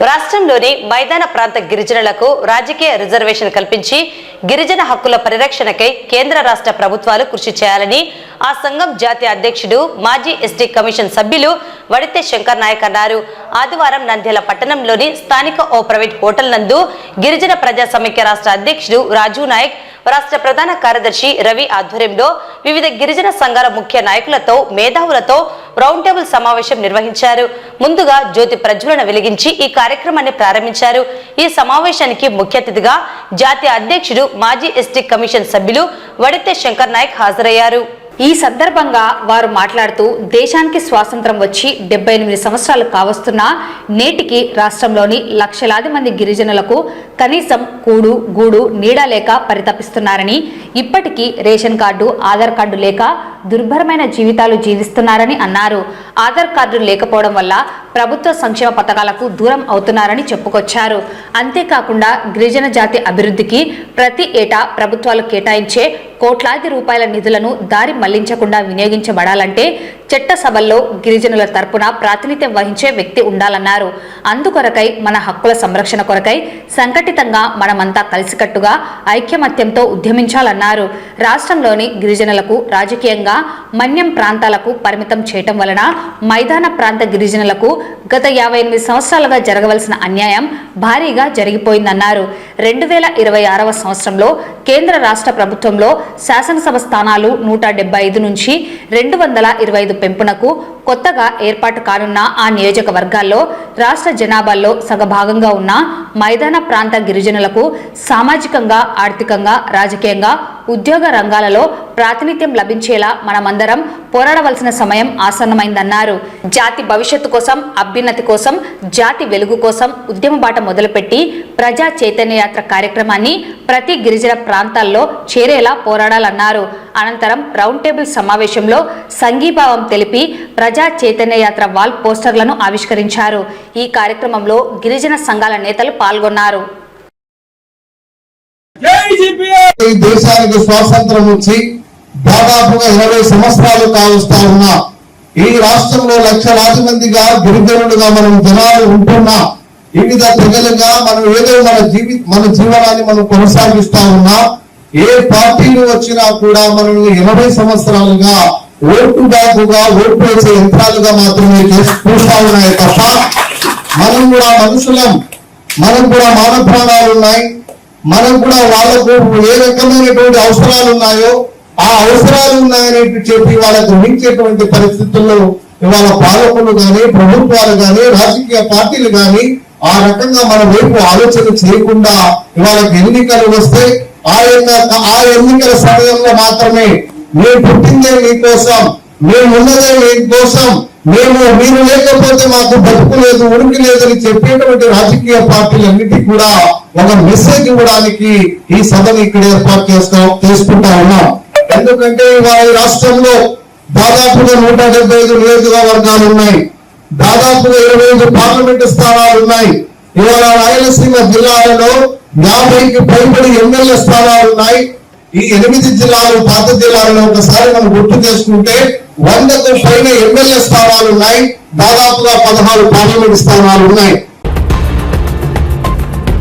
రాష్ట్రంలోని మైదాన ప్రాంత గిరిజనులకు రాజకీయ రిజర్వేషన్ కల్పించి గిరిజన హక్కుల పరిరక్షణకై కేంద్ర రాష్ట్ర ప్రభుత్వాలు కృషి చేయాలని ఆ సంఘం జాతీయ అధ్యక్షుడు మాజీ ఎస్టీ కమిషన్ సభ్యులు వడితే శంకర్ నాయక్ అన్నారు. ఆదివారం నంద్యాల పట్టణంలోని స్థానిక ఓ ప్రైవేట్ హోటల్ నందు గిరిజన ప్రజా సమైక్య రాష్ట్ర అధ్యక్షుడు రాజు నాయక్ రాష్ట్ర ప్రధాన కార్యదర్శి రవి ఆధ్వర్యంలో వివిధ గిరిజన సంఘాల ముఖ్య నాయకులతో మేధావులతో రౌండ్ టేబుల్ సమావేశం నిర్వహించారు. ముందుగా జ్యోతి ప్రజ్వలన వెలిగించి ఈ కార్యక్రమాన్ని ప్రారంభించారు. ఈ సమావేశానికి ముఖ్య అతిథిగా జాతీయ అధ్యక్షుడు మాజీ ఎస్టీ కమిషన్ సభ్యులు వడితే శంకర్ నాయక్ హాజరయ్యారు. ఈ సందర్భంగా వారు మాట్లాడుతూ దేశానికి స్వాతంత్రం వచ్చి డెబ్బై ఎనిమిది సంవత్సరాలు కావస్తున్నా నేటికి రాష్ట్రంలోని లక్షలాది మంది గిరిజనులకు కనీసం కూడు గూడు నీడ లేక పరితపిస్తున్నారని ఇప్పటికీ రేషన్ కార్డు ఆధార్ కార్డు లేక దుర్భరమైన జీవితాలు జీవిస్తున్నారని అన్నారు. ఆధార్ కార్డు లేకపోవడం వల్ల ప్రభుత్వ సంక్షేమ పథకాలకు దూరం అవుతున్నారని చెప్పుకొచ్చారు. అంతేకాకుండా గిరిజన జాతి అభివృద్ధికి ప్రతి ఏటా ప్రభుత్వాలు కేటాయించే కోట్లాది రూపాయల నిధులను దారి మళ్ళించకుండా వినియోగించబడాలంటే చట్టసభల్లో గిరిజనుల తరపున ప్రాతినిధ్యం వహించే వ్యక్తి ఉండాలన్నారు. అందుకొరకై మన హక్కుల సంరక్షణ కొరకై సంఘటితంగా మనమంతా కలిసికట్టుగా ఐక్యమత్యంతో ఉద్యమించాలన్నారు. రాష్ట్రంలోని గిరిజనులకు రాజకీయంగా మన్యం ప్రాంతాలకు పరిమితం చేయటం వలన మైదాన ప్రాంత గిరిజనులకు గత యాభై ఎనిమిది సంవత్సరాలుగా జరగవలసిన అన్యాయం భారీగా జరిగిపోయిందన్నారు. రెండు వేల ఇరవై ఆరవ సంవత్సరంలో కేంద్ర రాష్ట్ర ప్రభుత్వంలో శాసనసభ స్థానాలు నూట డెబ్బై ఐదు నుంచి రెండు వందల ఇరవై ఐదు పెంపునకు కొత్తగా ఏర్పాటు కానున్న ఆ నియోజకవర్గాల్లో రాష్ట్ర జనాభాలో సగభాగంగా ఉన్న మైదాన ప్రాంత గిరిజనులకు సామాజికంగా ఆర్థికంగా రాజకీయంగా ఉద్యోగ రంగాలలో ప్రాతినిధ్యం లభించేలా మనమందరం పోరాడవలసిన సమయం ఆసన్నమైందన్నారు. జాతి భవిష్యత్తు కోసం అభ్యున్నతి కోసం జాతి వెలుగు కోసం ఉద్యమ బాట మొదలుపెట్టి ప్రజా చైతన్య యాత్ర కార్యక్రమాన్ని ప్రతి గిరిజన ప్రాంతాల్లో చేరేలా పోరాడాలన్నారు. అనంతరం రౌండ్ టేబుల్ సమావేశంలో సంఘీభావం తెలిపి ప్రజా చైతన్య యాత్ర వాల్ పోస్టర్లను ఆవిష్కరించారు. ఈ కార్యక్రమంలో గిరిజన సంఘాల నేతలు పాల్గొన్నారు. ఈ దేశానికి స్వాతంత్రం వచ్చి దాదాపుగా ఇరవై సంవత్సరాలు కావస్తా ఉన్నా. ఈ రాష్ట్రంలో లక్షలాది మందిగా గిరిజనులుగా మనం జనాలు ఉంటున్నా. వివిధ ప్రజలుగా మనం ఏదో మన జీవి మన జీవనాన్ని మనం కొనసాగిస్తా ఉన్నా. ఏ పార్టీలు వచ్చినా కూడా మనల్ని ఎనభై సంవత్సరాలుగా ఓటు బ్యాంకుగా ఓటు వేసే యంత్రాలుగా మాత్రమే చూస్తా ఉన్నాయి తప్ప మనం కూడా మనుషులం. మనం కూడా మానవ ప్రాణాలు ఉన్నాయి. మనం కూడా వాళ్ళకు ఏ రకమైనటువంటి అవసరాలు ఉన్నాయో ఆ అవసరాలు ఉన్నాయని చెప్పి వాళ్ళకు మించేటువంటి పరిస్థితుల్లో ఇవాళ పాలకులు కానీ ప్రభుత్వాలు కానీ రాజకీయ పార్టీలు కానీ ఆ రకంగా మన వైపు ఆలోచన చేయకుండా ఇవాళ ఎన్నికలు వస్తే ఆ ఎన్న- ఆ ఎన్నికల సమయంలో మాత్రమే మేము పుట్టిందే మీకోసం మేము ఉన్నదే మీకోసం మేము మీరు లేకపోతే మాకు బతుకు లేదు ఉనికి లేదని చెప్పేటువంటి రాజకీయ పార్టీలన్నిటికీ కూడా ఒక మెసేజ్ ఇవ్వడానికి ఈ సభను ఇక్కడ ఏర్పాటు చేస్తా చేసుకుంటా ఉన్నాం. ఎందుకంటే ఇవాళ రాష్ట్రంలో దాదాపుగా నూట డెబ్బై ఐదు నియోజకవర్గాలు ఉన్నాయి. దాదాపుగా ఇరవై ఐదు పార్లమెంటు స్థానాలు ఉన్నాయి. ఇవాళ రాయలసీమ జిల్లాలలో యాభైకి పైబడి ఎమ్మెల్యే స్థానాలు ఉన్నాయి. ఈ ఎనిమిది జిల్లాలు పాత జిల్లాలను ఒకసారి మనం గుర్తు చేసుకుంటే వందకు పైన ఎమ్మెల్యే స్థానాలు ఉన్నాయి. దాదాపుగా పదహారు పార్లమెంట్ స్థానాలు ఉన్నాయి.